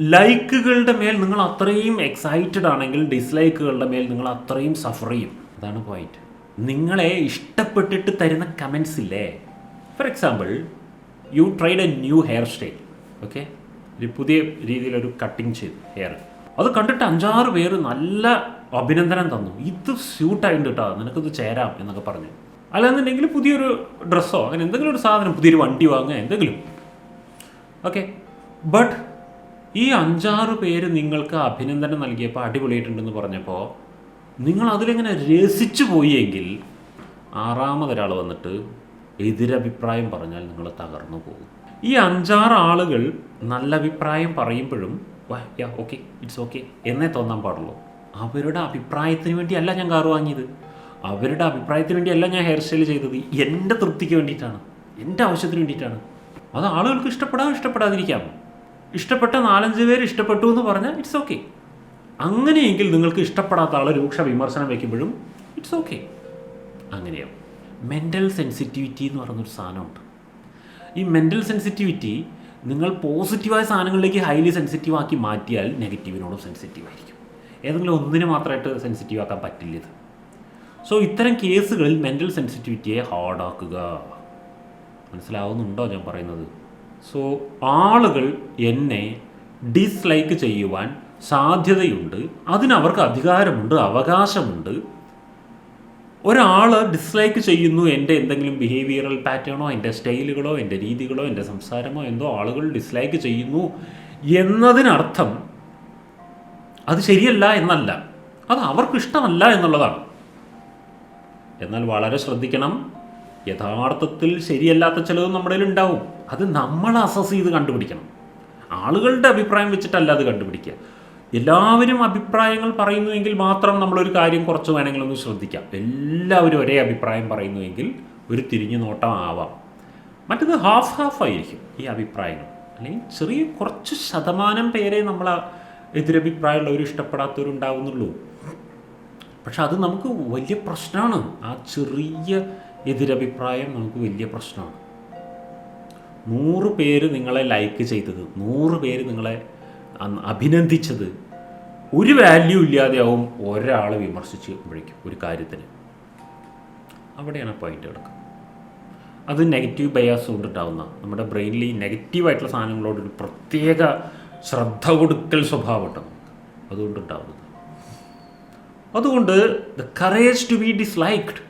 ലൈക്കുകളുടെ മേൽ നിങ്ങൾ അത്രയും എക്സൈറ്റഡ് ആണെങ്കിൽ ഡിസ്ലൈക്കുകളുടെ മേൽ നിങ്ങൾ അത്രയും സഫർ ചെയ്യും. അതാണ് പോയിന്റ് നിങ്ങളെ ഇഷ്ടപ്പെട്ടിട്ട് തരുന്ന കമൻസ് ഇല്ലേ? For example you tried a new hair style okay ഒരു പുതിയ രീതിയിലൊരു കട്ടിങ് ചെയ്തു ഹെയർ അത് കണ്ടിട്ട് അഞ്ചാറ് പേര് നല്ല അഭിനന്ദനം തന്നു. ഇത് സ്യൂട്ടായിട്ട് കേട്ടോ നിനക്കിത് ചേരാം എന്നൊക്കെ പറഞ്ഞു. അല്ലാന്നുണ്ടെങ്കിൽ പുതിയൊരു ഡ്രസ്സോ അങ്ങനെ എന്തെങ്കിലും ഒരു സാധനം പുതിയൊരു വണ്ടി വാങ്ങുക എന്തെങ്കിലും. ഓക്കെ ബട്ട് ഈ അഞ്ചാറ് പേര് നിങ്ങൾക്ക് അഭിനന്ദനം നൽകിയപ്പോൾ അടിപൊളിയായിട്ടുണ്ടെന്ന് പറഞ്ഞപ്പോൾ നിങ്ങൾ അതിലിങ്ങനെ രസിച്ചു പോയി എങ്കിൽ ആറാമതൊരാൾ വന്നിട്ട് എതിരഭിപ്രായം പറഞ്ഞാൽ നിങ്ങൾ തകർന്നു പോകും. ഈ അഞ്ചാറ് ആളുകൾ നല്ല അഭിപ്രായം പറയുമ്പോഴും യാ ഓക്കെ ഇറ്റ്സ് ഓക്കെ എന്നേ തോന്നാൻ പാടുള്ളൂ. അവരുടെ അഭിപ്രായത്തിന് വേണ്ടിയല്ല ഞാൻ കാറ് വാങ്ങിയത്. അവരുടെ അഭിപ്രായത്തിന് വേണ്ടിയല്ല ഞാൻ ഹെയർ സ്റ്റൈൽ ചെയ്തത്. എന്റെ തൃപ്തിക്ക് വേണ്ടിയിട്ടാണ്. എന്റെ ആവശ്യത്തിന് വേണ്ടിയിട്ടാണ്. അത് ആളുകൾക്ക് ഇഷ്ടപ്പെടാം ഇഷ്ടപ്പെടാതിരിക്കാം. ഇഷ്ടപ്പെട്ട നാലഞ്ച് പേര് ഇഷ്ടപ്പെട്ടു എന്ന് പറഞ്ഞാൽ ഇറ്റ്സ് ഓക്കെ അങ്ങനെയെങ്കിൽ നിങ്ങൾക്ക് ഇഷ്ടപ്പെടാത്ത ആൾ രൂക്ഷ വിമർശനം വയ്ക്കുമ്പോഴും ഇറ്റ്സ് ഓക്കെ അങ്ങനെയാവും. മെന്റൽ സെൻസിറ്റിവിറ്റി എന്ന് പറഞ്ഞൊരു സാധനമുണ്ട്. ഈ മെന്റൽ സെൻസിറ്റിവിറ്റി നിങ്ങൾ പോസിറ്റീവായ സാധനങ്ങളിലേക്ക് ഹൈലി സെൻസിറ്റീവ് ആക്കി മാറ്റിയാൽ നെഗറ്റീവിനോടും സെൻസിറ്റീവ് ആയിരിക്കും. ഏതെങ്കിലും ഒന്നിന് മാത്രമായിട്ട് സെൻസിറ്റീവ് ആക്കാൻ പറ്റില്ല ഇത്. സോ ഇത്തരം കേസുകളിൽ മെന്റൽ സെൻസിറ്റിവിറ്റിയെ ഹാർഡാക്കുക മനസ്സിലാവുന്നുണ്ടോ ഞാൻ പറയുന്നത്? സോ ആളുകൾ എന്നെ ഡിസ്ലൈക്ക് ചെയ്യുവാൻ സാധ്യതയുണ്ട്. അതിനവർക്ക് അധികാരമുണ്ട് അവകാശമുണ്ട്. ഒരാൾ ഡിസ്ലൈക്ക് ചെയ്യുന്നു എന്റെ എന്തെങ്കിലും ബിഹേവിയറൽ പാറ്റേണോ എന്റെ സ്റ്റൈലുകളോ എന്റെ രീതികളോ എന്റെ സംസാരമോ എന്തോ ആളുകൾ ഡിസ്ലൈക്ക് ചെയ്യുന്നു എന്നതിനർത്ഥം അത് ശരിയല്ല എന്നല്ല. അത് അവർക്ക് ഇഷ്ടമല്ല എന്നുള്ളതാണ്. എന്നാൽ വളരെ ശ്രദ്ധിക്കണം. യഥാർത്ഥത്തിൽ ശരിയല്ലാത്ത ചിലതും നമ്മുടെ ഉണ്ടാവും. അത് നമ്മൾ അസസ് ചെയ്ത് കണ്ടുപിടിക്കണം. ആളുകളുടെ അഭിപ്രായം വെച്ചിട്ടല്ല അത് കണ്ടുപിടിക്കുക. എല്ലാവരും അഭിപ്രായങ്ങൾ പറയുന്നുവെങ്കിൽ മാത്രം നമ്മളൊരു കാര്യം കുറച്ച് വേണമെങ്കിൽ ഒന്ന് ശ്രദ്ധിക്കാം. എല്ലാവരും ഒരേ അഭിപ്രായം പറയുന്നുവെങ്കിൽ ഒരു തിരിഞ്ഞു നോട്ടം ആവാം. മറ്റത് ഹാഫ് ഹാഫ് ആയിരിക്കും ഈ അഭിപ്രായങ്ങൾ. അല്ലെങ്കിൽ ചെറിയ കുറച്ച് ശതമാനം പേരെ നമ്മൾ എതിരഭിപ്രായമുള്ളവർ ഇഷ്ടപ്പെടാത്തവരുണ്ടാവുന്നുള്ളൂ പക്ഷെ അത് നമുക്ക് വലിയ പ്രശ്നമാണ്. ആ ചെറിയ എതിരഭിപ്രായം നമുക്ക് വലിയ പ്രശ്നമാണ്. നൂറ് പേര് നിങ്ങളെ ലൈക്ക് ചെയ്തത് നൂറ് പേര് നിങ്ങളെ അഭിനന്ദിച്ചത് ഒരു വാല്യൂ ഇല്ലാതെയാവും ഒരാൾ വിമർശിച്ചുമ്പോഴേക്കും ഒരു കാര്യത്തിന്. അവിടെയാണ് പോയിന്റ് കിടക്കുക. അത് നെഗറ്റീവ് ബയാസ് കൊണ്ടുണ്ടാവുന്ന നമ്മുടെ ബ്രെയിനിൽ ഈ നെഗറ്റീവായിട്ടുള്ള സാധനങ്ങളോടൊരു പ്രത്യേക ശ്രദ്ധ കൊടുക്കൽ സ്വഭാവം ഉണ്ട് നമുക്ക് അതുകൊണ്ടുണ്ടാവുന്നത് അതുകൊണ്ട് the courage to be disliked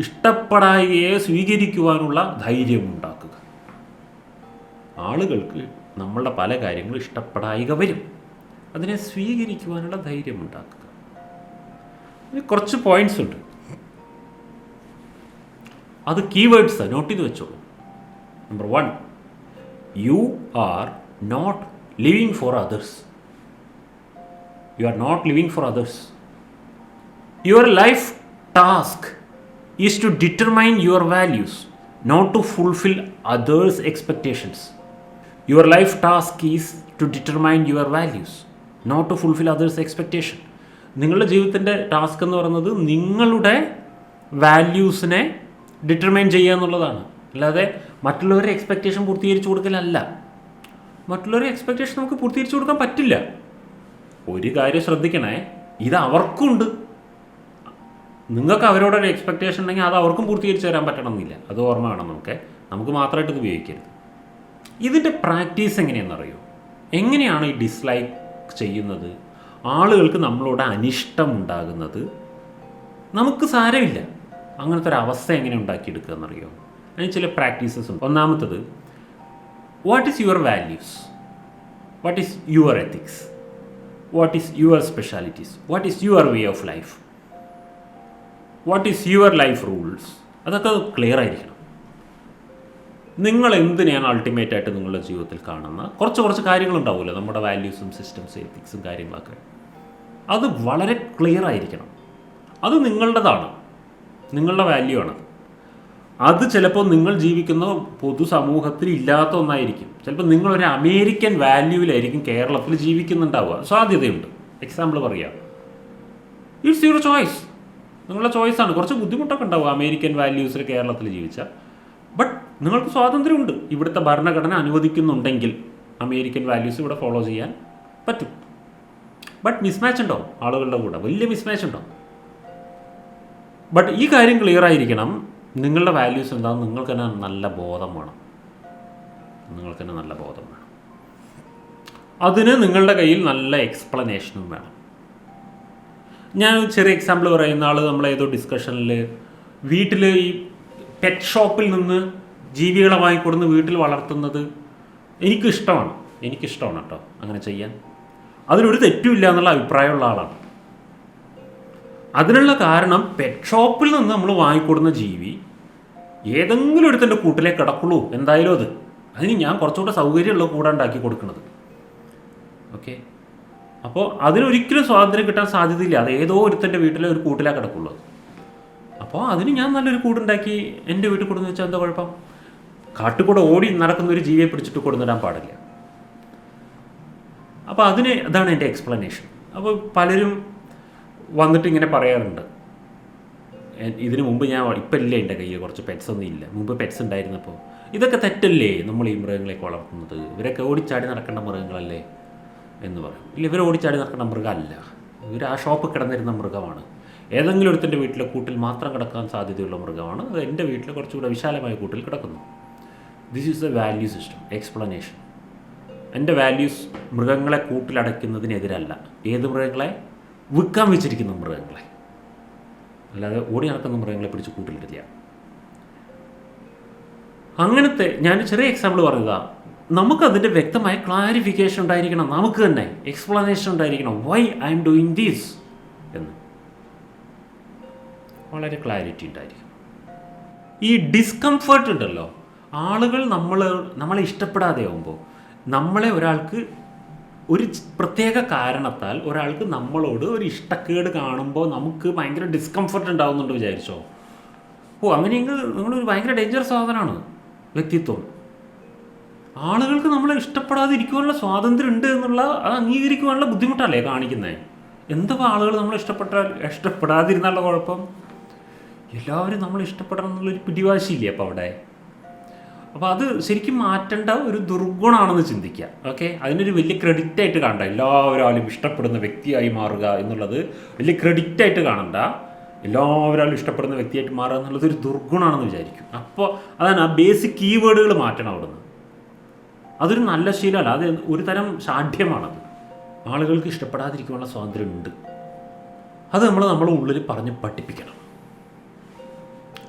ഇഷ്ടപ്പെടായകയെ സ്വീകരിക്കുവാനുള്ള ധൈര്യം ഉണ്ടാക്കുക ആളുകൾക്ക് നമ്മളുടെ പല കാര്യങ്ങളും ഇഷ്ടപ്പെടായിക വരും. അതിനെ സ്വീകരിക്കുവാനുള്ള ധൈര്യം ഉണ്ടാക്കുക ഇതിൽ കുറച്ച് പോയിന്റ്സ് ഉണ്ട്. അത് കീവേഡ്സ് നോട്ട് ചെയ്ത് വെച്ചോളൂ. Number one you are not living for others you are not living for others your life task is to determine your values not to fulfil others expectations your life task is to determine your values not to fulfil others expectation നിങ്ങളുടെ ജീവിതത്തിന്റെ task എന്ന് പറയുന്നത് നിങ്ങളുടെ വാല്യൂസിനെ determine ചെയ്യുക എന്നുള്ളതാണ്. അല്ലാതെ മറ്റുള്ളവരുടെ expectation പൂർത്തീകരിച്ചു കൊടുക്കലല്ല. മറ്റുള്ളവരുടെ എക്സ്പെക്റ്റേഷൻ നമുക്ക് പൂർത്തീകരിച്ചു കൊടുക്കാൻ പറ്റില്ല. ഒരു കാര്യം ശ്രദ്ധിക്കണേ ഇത് അവർക്കുണ്ട്. നിങ്ങൾക്ക് അവരോടൊരു എക്സ്പെക്റ്റേഷൻ ഉണ്ടെങ്കിൽ അത് അവർക്കും പൂർത്തീകരിച്ച് തരാൻ പറ്റണമെന്നില്ല. അത് ഓർമ്മ വേണം നമുക്ക്. നമുക്ക് മാത്രമായിട്ട് ഇത് ഉപയോഗിക്കരുത്. ഇതിന്റെ പ്രാക്ടീസ് എങ്ങനെയാണെന്നറിയോ എങ്ങനെയാണ് ഈ ഡിസ്ലൈക്ക് ചെയ്യുന്നത്? ആളുകൾക്ക് നമ്മളോട് അനിഷ്ടം ഉണ്ടാകുന്നത്? നമുക്ക് സാരമില്ല. അങ്ങനത്തെ ഒരു അവസ്ഥ എങ്ങനെ ഉണ്ടാക്കിയെടുക്കുക എന്നറിയോ? അതിന് ചില പ്രാക്ടീസസ് ഉണ്ട്. ഒന്നാമത്തത് what is your values what is your ethics what is your specialities what is your way of life what is your life rules അതൊക്കെ ക്ലിയർ ആയിരിക്കണം. നിങ്ങൾ എന്തിനാണ് അൾട്ടിമേറ്റ് ആയിട്ട് നിങ്ങളുടെ ജീവിതത്തിൽ കാണുന്ന കുറച്ച് കുറച്ച് കാര്യങ്ങളുണ്ടാവുമല്ലോ. നമ്മുടെ വാല്യൂസും സിസ്റ്റംസ് എത്തിക്സും കാര്യങ്ങളൊക്കെ. അത് വളരെ ക്ലിയർ ആയിരിക്കണം. അത് നിങ്ങളുടേതാണ്. നിങ്ങളുടെ വാല്യൂ ആണ്. അത് ചിലപ്പോൾ നിങ്ങൾ ജീവിക്കുന്ന പൊതുസമൂഹത്തിൽ ഇല്ലാത്ത ഒന്നായിരിക്കും. ചിലപ്പോൾ നിങ്ങളൊരു അമേരിക്കൻ വാല്യൂവിലായിരിക്കും കേരളത്തിൽ ജീവിക്കുന്നുണ്ടാവുക. സാധ്യതയുണ്ട്. എക്സാമ്പിൾ പറയാം. ഇറ്റ്സ് യുവർ ചോയ്സ് നിങ്ങളുടെ ചോയ്സാണ് കുറച്ച് ബുദ്ധിമുട്ടൊക്കെ ഉണ്ടാവും അമേരിക്കൻ വാല്യൂസിൽ കേരളത്തിൽ ജീവിച്ച. ബട്ട് നിങ്ങൾക്ക് സ്വാതന്ത്ര്യമുണ്ട്. ഇവിടുത്തെ ഭരണഘടന അനുവദിക്കുന്നുണ്ടെങ്കിൽ അമേരിക്കൻ വാല്യൂസ് ഇവിടെ ഫോളോ ചെയ്യാൻ പറ്റും. ബട്ട് മിസ്മാച്ച് ഉണ്ടോ ആളുകളുടെ കൂടെ. വലിയ മിസ്മാച്ച് ഉണ്ടോ ബട്ട് ഈ കാര്യം ക്ലിയർ ആയിരിക്കണം. നിങ്ങളുടെ വാല്യൂസ് എന്താണെന്ന് നിങ്ങൾക്ക് തന്നെ നല്ല ബോധം വേണം. നിങ്ങൾക്ക് തന്നെ നല്ല ബോധം വേണം. അതിന് നിങ്ങളുടെ കയ്യിൽ നല്ല എക്സ്പ്ലനേഷനും വേണം. ഞാൻ ഒരു ചെറിയ എക്സാമ്പിൾ പറയുന്ന ആൾ നമ്മൾ ഏതോ ഡിസ്കഷനിൽ വീട്ടിൽ ഈ പെറ്റ് ഷോപ്പിൽ നിന്ന് ജീവികളെ വാങ്ങിക്കൊടുന്ന് വീട്ടിൽ വളർത്തുന്നത് എനിക്കിഷ്ടമാണ്. എനിക്കിഷ്ടമാണ് കേട്ടോ അങ്ങനെ ചെയ്യാൻ. അതിനൊരു തെറ്റുമില്ല എന്നുള്ള അഭിപ്രായമുള്ള ആളാണ്. അതിനുള്ള കാരണം പെറ്റ് ഷോപ്പിൽ നിന്ന് നമ്മൾ വാങ്ങിക്കൊടുന്ന ജീവി ഏതെങ്കിലും ഒരുത്തന്റെ കൂട്ടിലേ കിടക്കുള്ളൂ. എന്തായാലും അത്. അതിന് ഞാൻ കുറച്ചുകൂടെ സൗകര്യമുള്ള കൂടെ ഉണ്ടാക്കി കൊടുക്കുന്നത് ഓക്കെ അപ്പോൾ അതിനൊരിക്കലും സ്വാതന്ത്ര്യം കിട്ടാൻ സാധ്യതയില്ല. അത് ഏതോ ഒരുത്തന്റെ വീട്ടിലെ ഒരു കൂട്ടിലാണ് കിടക്കുള്ളൂ. അപ്പോൾ അതിന് ഞാൻ നല്ലൊരു കൂടുണ്ടാക്കി എന്റെ വീട്ടിൽ കൊടുന്ന് വെച്ചാൽ എന്താ കുഴപ്പം? കാട്ടുകൂടെ ഓടി നടക്കുന്ന ഒരു ജീവിയെ പിടിച്ചിട്ട് കൊടുന്നിടാൻ പാടില്ല. അപ്പോൾ അതിന് അതാണ് എന്റെ എക്സ്പ്ലനേഷൻ അപ്പോൾ പലരും വന്നിട്ട് ഇങ്ങനെ പറയാറുണ്ട്. ഇതിനു മുമ്പ് ഞാൻ ഇപ്പം ഇല്ല എന്റെ കയ്യിൽ കുറച്ച് പെറ്റ്സ് ഒന്നും ഇല്ല. മുമ്പ് പെറ്റ്സ് ഉണ്ടായിരുന്നപ്പോൾ ഇതൊക്കെ തെറ്റല്ലേ? നമ്മൾ ഈ മൃഗങ്ങളെ വളർത്തുന്നത്. ഇവരൊക്കെ ഓടിച്ചാടി നടക്കേണ്ട മൃഗങ്ങളല്ലേ? എന്ന് പറയും. ഇല്ല ഇവർ ഓടിച്ചാടി നടക്കുന്ന മൃഗമല്ല. ഇവർ ആ ഷോപ്പിൽ കിടന്നിരുന്ന മൃഗമാണ്. ഏതെങ്കിലും ഒരുത്തിന്റെ വീട്ടിലെ കൂട്ടിൽ മാത്രം കിടക്കാൻ സാധ്യതയുള്ള മൃഗമാണ്. അത് എന്റെ വീട്ടിൽ കുറച്ചുകൂടെ വിശാലമായ കൂട്ടിൽ കിടക്കുന്നു. This is a value system explanation എന്റെ വാല്യൂസ് മൃഗങ്ങളെ കൂട്ടിലടയ്ക്കുന്നതിനെതിരല്ല. ഏത് മൃഗങ്ങളെ? വിൽക്കാൻ വെച്ചിരിക്കുന്ന മൃഗങ്ങളെ. അല്ലാതെ ഓടി നടക്കുന്ന മൃഗങ്ങളെ പിടിച്ച് കൂട്ടിലിടില്ല അങ്ങനത്തെ ഞാൻ ചെറിയ എക്സാമ്പിൾ പറഞ്ഞതാ. നമുക്കതിന്റെ വ്യക്തമായ ക്ലാരിഫിക്കേഷൻ ഉണ്ടായിരിക്കണം. നമുക്ക് തന്നെ എക്സ്പ്ലനേഷൻ ഉണ്ടായിരിക്കണം. Why I'm doing these എന്ന്. വളരെ ക്ലാരിറ്റി ഉണ്ടായിരിക്കും ഈ ഡിസ്കംഫർട്ട് ഉണ്ടല്ലോ. ആളുകൾ നമ്മൾ നമ്മളെ ഇഷ്ടപ്പെടാതെ ആവുമ്പോൾ നമ്മളെ ഒരാൾക്ക് ഒരു പ്രത്യേക കാരണത്താൽ ഒരാൾക്ക് നമ്മളോട് ഒരു ഇഷ്ടക്കേട് കാണുമ്പോൾ നമുക്ക് ഭയങ്കര ഡിസ്കംഫർട്ട് ഉണ്ടാവുന്നുണ്ട് വിചാരിച്ചോ? ഓ അങ്ങനെയെങ്കിൽ നിങ്ങളൊരു ഭയങ്കര ഡേഞ്ചറസ് സാധനമാണ് വ്യക്തിത്വം. ആളുകൾക്ക് നമ്മളെ ഇഷ്ടപ്പെടാതിരിക്കുവാനുള്ള സ്വാതന്ത്ര്യം ഉണ്ട് എന്നുള്ള അത് അംഗീകരിക്കുവാനുള്ള ബുദ്ധിമുട്ടല്ലേ കാണിക്കുന്നത് എന്തോ ആളുകൾ നമ്മളെ ഇഷ്ടപ്പെട്ടാൽ ഇഷ്ടപ്പെടാതിരുന്നുള്ള കുഴപ്പം? എല്ലാവരും നമ്മൾ ഇഷ്ടപ്പെടണം എന്നുള്ളൊരു പിടിവാശിയില്ലേ അപ്പോൾ അവിടെ? അപ്പോൾ അത് ശരിക്കും മാറ്റേണ്ട ഒരു ദുർഗുണമാണെന്ന് ചിന്തിക്കുക ഓക്കെ? അതിനൊരു വലിയ ക്രെഡിറ്റ് ആയിട്ട് കാണണ്ട. എല്ലാവരും ഇഷ്ടപ്പെടുന്ന വ്യക്തിയായി മാറുക എന്നുള്ളത് വലിയ ക്രെഡിറ്റ് ആയിട്ട് കാണണ്ട. എല്ലാവരും ഇഷ്ടപ്പെടുന്ന വ്യക്തിയായിട്ട് മാറുക എന്നുള്ളത് ഒരു ദുർഗുണമാണെന്ന് വിചാരിക്കും. അപ്പോൾ അതാണ് ആ ബേസിക് കീവേഡുകൾ മാറ്റണം അവിടുന്ന്. അതൊരു നല്ല ശീലമല്ല. അത് ഒരു തരം ഷാഠ്യമാണത് ആളുകൾക്ക് ഇഷ്ടപ്പെടാതിരിക്കാനുള്ള സ്വാതന്ത്ര്യമുണ്ട്. അത് നമ്മൾ നമ്മളെ ഉള്ളിൽ പറഞ്ഞ് പഠിപ്പിക്കണം.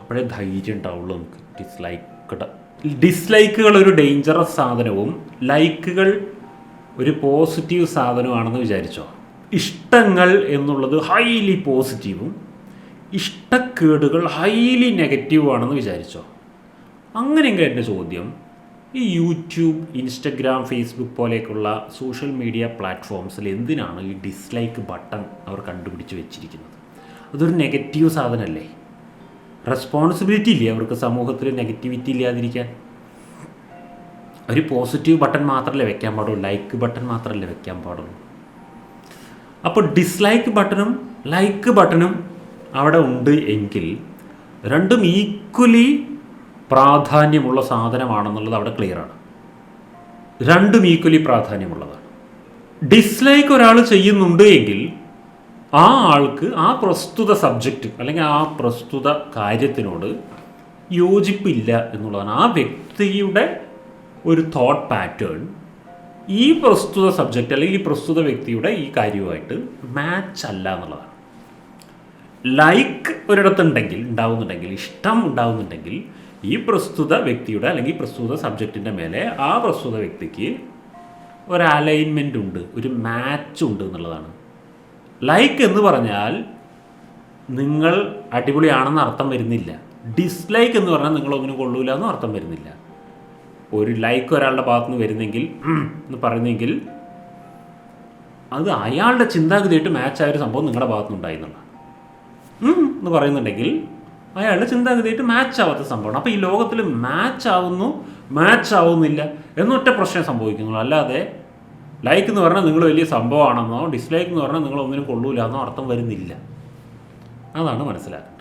അപ്പോഴേ ധൈര്യം ഉണ്ടാവുള്ളൂ നമുക്ക്. ഡിസ്ലൈക്ക് ഡിസ്ലൈക്കുകൾ ഒരു ഡേഞ്ചറസ് സാധനവും ലൈക്കുകൾ ഒരു പോസിറ്റീവ് സാധനമാണെന്ന് വിചാരിച്ചോ? ഇഷ്ടങ്ങൾ എന്നുള്ളത് ഹൈലി പോസിറ്റീവും ഇഷ്ടക്കേടുകൾ ഹൈലി നെഗറ്റീവുമാണെന്ന് വിചാരിച്ചോ? അങ്ങനെയെങ്കിൽ എന്റെ ചോദ്യം ഈ യൂട്യൂബ് ഇൻസ്റ്റഗ്രാം ഫേസ്ബുക്ക് പോലെയൊക്കെയുള്ള സോഷ്യൽ മീഡിയ പ്ലാറ്റ്ഫോംസിൽ എന്തിനാണ് ഈ ഡിസ്ലൈക്ക് ബട്ടൺ അവർ കണ്ടുപിടിച്ച് വെച്ചിരിക്കുന്നത്? അതൊരു നെഗറ്റീവ് സാധനമല്ലേ? റെസ്പോൺസിബിലിറ്റി ഇല്ലേ അവർക്ക് സമൂഹത്തിൽ നെഗറ്റിവിറ്റി ഇല്ലാതിരിക്കാൻ? ഒരു പോസിറ്റീവ് ബട്ടൺ മാത്രമല്ലേ വെക്കാൻ പാടുള്ളൂ ലൈക്ക് ബട്ടൺ മാത്രമല്ലേ വെക്കാൻ പാടുള്ളൂ? അപ്പോൾ ഡിസ്ലൈക്ക് ബട്ടണും ലൈക്ക് ബട്ടണും അവിടെ ഉണ്ട് എങ്കിൽ രണ്ടും ഈക്വലി പ്രാധാന്യമുള്ള സാധനമാണെന്നുള്ളത് അവിടെ ക്ലിയറാണ്. രണ്ടും ഈക്വലി പ്രാധാന്യമുള്ളതാണ്. ഡിസ്ലൈക്ക് ഒരാൾ ചെയ്യുന്നുണ്ട് എങ്കിൽ ആ ആൾക്ക് ആ പ്രസ്തുത സബ്ജക്റ്റ് അല്ലെങ്കിൽ ആ പ്രസ്തുത കാര്യത്തിനോട് യോജിപ്പില്ല എന്നുള്ളതാണ്. ആ വ്യക്തിയുടെ ഒരു തോട്ട് പാറ്റേൺ ഈ പ്രസ്തുത സബ്ജക്റ്റ് അല്ലെങ്കിൽ ഈ പ്രസ്തുത വ്യക്തിയുടെ ഈ കാര്യവുമായിട്ട് മാച്ച് അല്ല എന്നുള്ളതാണ്. ലൈക്ക് ഒരിടത്തുണ്ടെങ്കിൽ ഉണ്ടാവുന്നുണ്ടെങ്കിൽ ഇഷ്ടം ഉണ്ടാവുന്നുണ്ടെങ്കിൽ ഈ പ്രസ്തുത വ്യക്തിയുടെ അല്ലെങ്കിൽ പ്രസ്തുത സബ്ജക്റ്റിന്റെ മേലെ ആ പ്രസ്തുത വ്യക്തിക്ക് ഒരു അലൈൻമെന്റ് ഉണ്ട് ഒരു മാച്ച് ഉണ്ട് എന്നുള്ളതാണ്. ലൈക്ക് എന്ന് പറഞ്ഞാൽ നിങ്ങൾ അടിപൊളിയാണെന്ന് അർത്ഥം വരുന്നില്ല. ഡിസ്ലൈക്ക് എന്ന് പറഞ്ഞാൽ നിങ്ങളൊന്നിനും കൊള്ളൂല എന്നും അർത്ഥം വരുന്നില്ല. ഒരു ലൈക്ക് ഒരാളുടെ ഭാഗത്തുനിന്ന് വരുന്നെങ്കിൽ എന്ന് പറയുന്നെങ്കിൽ അത് അയാളുടെ ചിന്താഗതിയായിട്ട് മാച്ച് ആയ ഒരു സംഭവം നിങ്ങളുടെ ഭാഗത്ത് നിന്നുണ്ടായി എന്നുള്ളതാണ് എന്ന് പറയുന്നുണ്ടെങ്കിൽ അയാളുടെ ചിന്താഗതിയായിട്ട് മാച്ച് ആവാത്ത സംഭവമാണ്. അപ്പോൾ ഈ ലോകത്തിൽ മാച്ച് ആവുന്നു മാച്ച് ആവുന്നില്ല എന്നൊറ്റ പ്രശ്നം സംഭവിക്കുന്നു. അല്ലാതെ ലൈക്ക് എന്ന് പറഞ്ഞാൽ നിങ്ങൾ വലിയ സംഭവമാണെന്നോ ഡിസ്ലൈക്ക് എന്ന് പറഞ്ഞാൽ നിങ്ങൾ ഒന്നിനും കൊള്ളൂല എന്നോ അർത്ഥം വരുന്നില്ല. അതാണ് മനസ്സിലാക്കുന്നത്.